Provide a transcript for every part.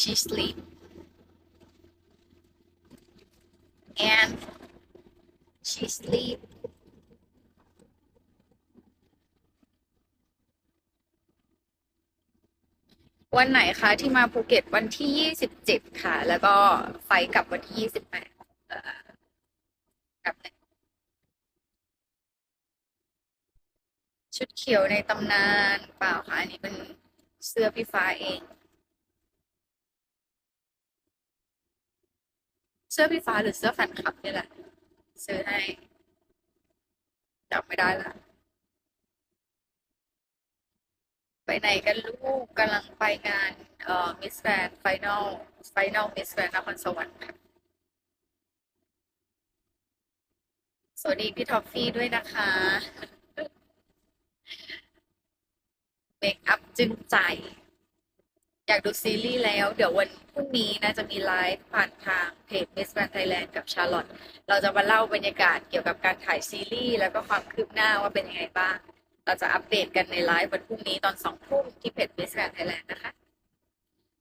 she sleep and she sleep วันไหนคะที่มาภูเก็ตวันที่ยี่สิบเจ็ดค่ะ แล้วก็ไฟกลับวันที่ยี่สิบแปดกลับชุดเขียวในตำนานเปล่าค่ะ อันนี้เป็นเสื้อพี่ฟ้าเอง เสื้อพี่ฟ้าหรือเสื้อแฟนคลับนี่แหละ ซื้อให้จำไม่ได้ละ ไปไหนกันลูกกำลังไปงานเอ่อมิสแกรนไฟนอลไฟนอลมิสแกรนนครสวรรค์ค่ะสวัสดีพี่ท็อฟฟี่ด้วยนะคะเมคอัพจึงใจ อยากดูซีรีส์แล้ว เดี๋ยววันพรุ่งนี้นะจะมีไลฟ์ผ่านทางเพจ Miss Grand Thailand กับชาร์ลอตเราจะมาเล่าบรรยากาศเกี่ยวกับการถ่ายซีรีส์แล้วก็ความคืบหน้าว่าเป็นยังไงบ้าง เราจะอัปเดตกันในไลฟ์วันพรุ่งนี้ตอนสองทุ่มที่เพจ Miss Grand Thailand นะคะ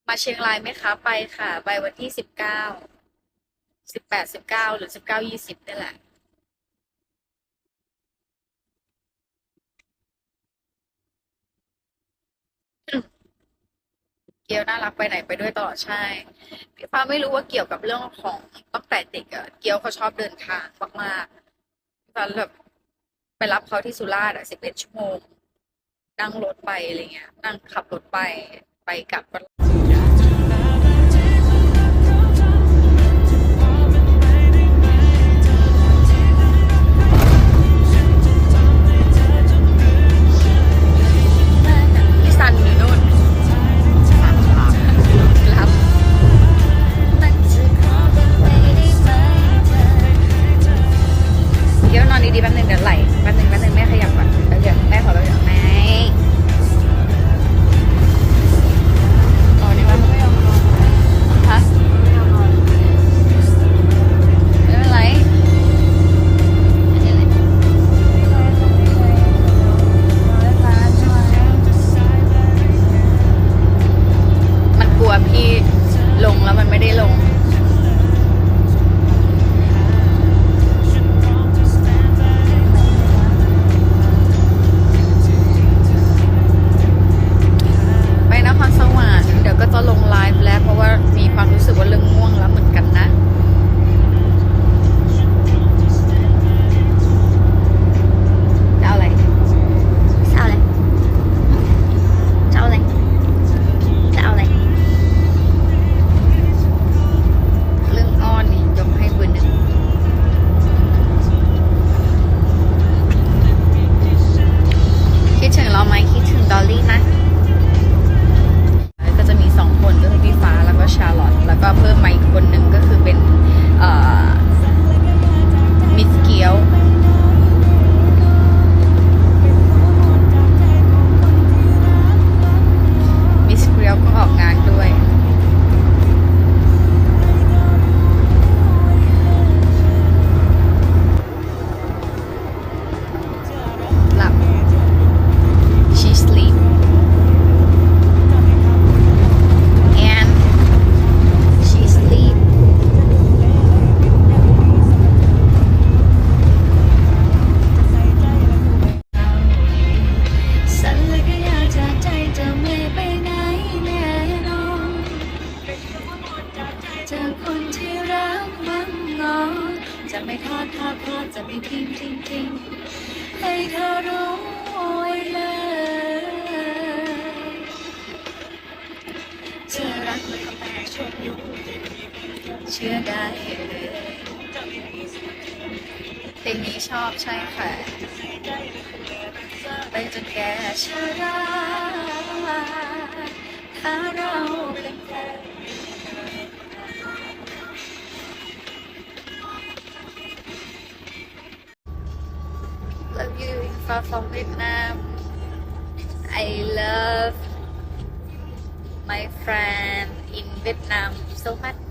มาเชียงรายไหมคะ ไปค่ะ ไปวันที่สิบเก้าสิบแปดสิบเก้าหรือสิบเก้ายี่สิบนี่แหละ เกี ยวน่ารักไปไหนไปด้วยตลอดใช่พี่ฟ้าไม่รู้ว่าเกี่ยวกับเรื่องของตั้งแต่เด็กอะเกียวเขาชอบเดินทางมากๆพี่ฟ้าแบบไปรับเขาที่สุราษฎร์อะสิบเอ็ดชั่วโมงนั่งรถไปอะไรเงี้ยนั่งขับรถไปไปกลับ เดี๋ยวนอนดีๆแป๊บนึงเดี๋ยวไหลแป๊บนึงแป๊บนึงแม่ขยับก่อนแล้วเดี๋ยวแม่ขอแล้วเดี๋ คิดถึ ทิ้งทิ้งให้เธอรู้ไว้เลยเธอรักแล้วก็แม่ชดอยู่เชื่อได้เลยเพลงนี้ชอบใช่ค่ะไปจนแก่ชราถ้าเราเป็นแฟน far from Vietnam. I love my friend in Vietnam so much